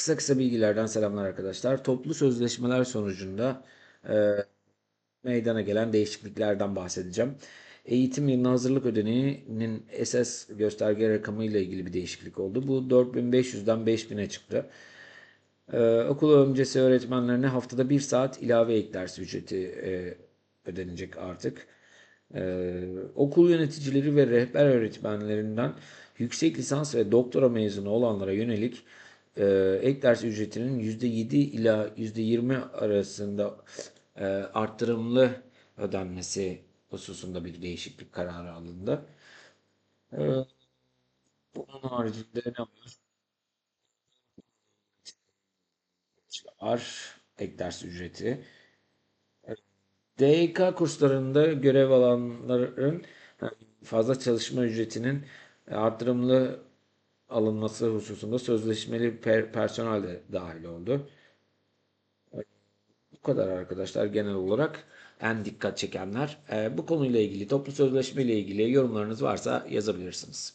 Kısa kısa bilgilerden selamlar arkadaşlar. Toplu sözleşmeler sonucunda e, meydana gelen değişikliklerden bahsedeceğim. Eğitim yılına hazırlık ödeneğinin esas gösterge rakamı ile ilgili bir değişiklik oldu. Bu 4500'den 5000'e çıktı. Ee, okul öncesi öğretmenlerine haftada bir saat ilave ek ders ücreti e, ödenecek artık. Ee, okul yöneticileri ve rehber öğretmenlerinden yüksek lisans ve doktora mezunu olanlara yönelik e, ek ders ücretinin %7 ila %20 arasında e, arttırımlı ödenmesi hususunda bir değişiklik kararı alındı. Ee, bunun haricinde ne var? Var ek ders ücreti. DYK kurslarında görev alanların e, fazla çalışma ücretinin arttırımlı alınması hususunda sözleşmeli per- personel de dahil oldu. Bu kadar arkadaşlar genel olarak en dikkat çekenler. E, bu konuyla ilgili, toplu sözleşme ile ilgili yorumlarınız varsa yazabilirsiniz.